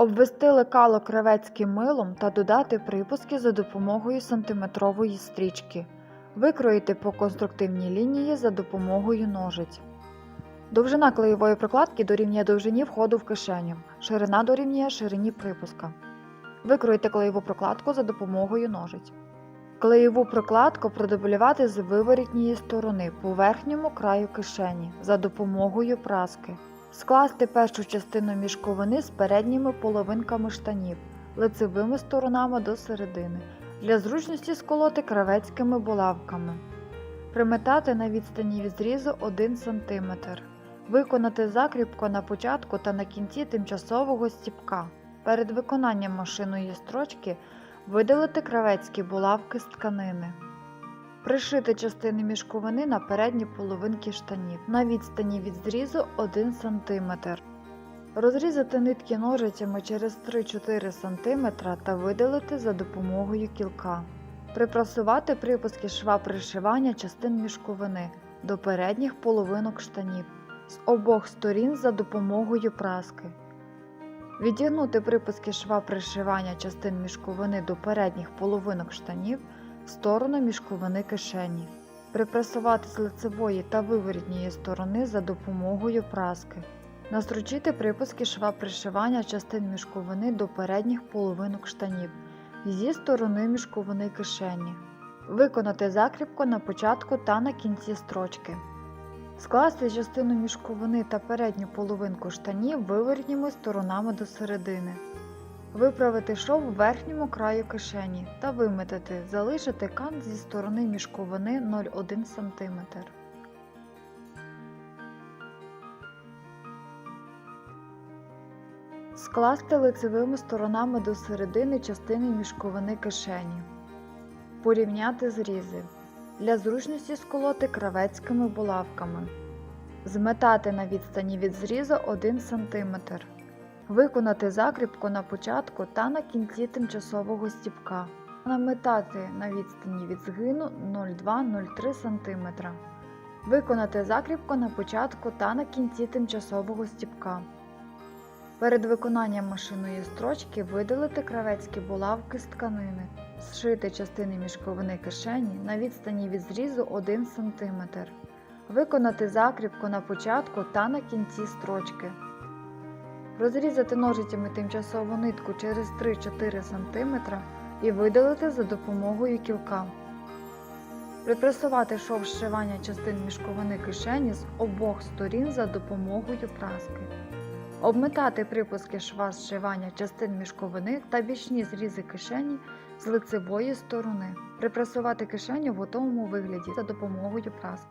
Обвести лекало кравецьким милом та додати припуски за допомогою сантиметрової стрічки. Викроїти по конструктивній лінії за допомогою ножиць. Довжина клеєвої прокладки дорівнює довжині входу в кишеню. Ширина дорівнює ширині припуска. Викроїти клеєву прокладку за допомогою ножиць. Клеєву прокладку продублювати з виворітньої сторони по верхньому краю кишені за допомогою праски. Скласти першу частину мішковини з передніми половинками штанів, лицевими сторонами до середини. Для зручності сколоти кравецькими булавками. Приметати на відстані від зрізу 1 см. Виконати закріпку на початку та на кінці тимчасового стіпка. Перед виконанням машиної строчки видалити кравецькі булавки з тканини. Пришити частини мішковини на передні половинки штанів на відстані від зрізу 1 см. Розрізати нитки ножицями через 3-4 см та видалити за допомогою кілка. Припрасувати припуски шва пришивання частин мішковини до передніх половинок штанів з обох сторін за допомогою праски. Відігнути припуски шва пришивання частин мішковини до передніх половинок штанів сторону мішковини кишені. Припресувати з лицевої та виворітньої сторони за допомогою праски. Настрочити припуски шва пришивання частин мішковини до передніх половинок штанів зі сторони мішковини кишені. Виконати закріпку на початку та на кінці строчки. Скласти частину мішковини та передню половинку штанів виворітніми сторонами до середини. Виправити шов в верхньому краю кишені та виметати, залишити кант зі сторони мішковини 0,1 см. Скласти лицевими сторонами до середини частини мішковини кишені. Порівняти зрізи. Для зручності сколоти кравецькими булавками. Зметати на відстані від зрізу 1 см. Виконати закріпку на початку та на кінці тимчасового стіпка. Наметати на відстані від згину 0,2-0,3 см. Виконати закріпку на початку та на кінці тимчасового стіпка. Перед виконанням машиної строчки видалити кравецькі булавки з тканини. Зшити частини мішковини кишені на відстані від зрізу 1 см. Виконати закріпку на початку та на кінці строчки. Розрізати ножицями тимчасову нитку через 3-4 см і видалити за допомогою кілка. Припресувати шов зшивання частин мішковини кишені з обох сторін за допомогою праски. Обметати припуски шва зшивання частин мішковини та бічні зрізи кишені з лицевої сторони. Припресувати кишеню в готовому вигляді за допомогою праски.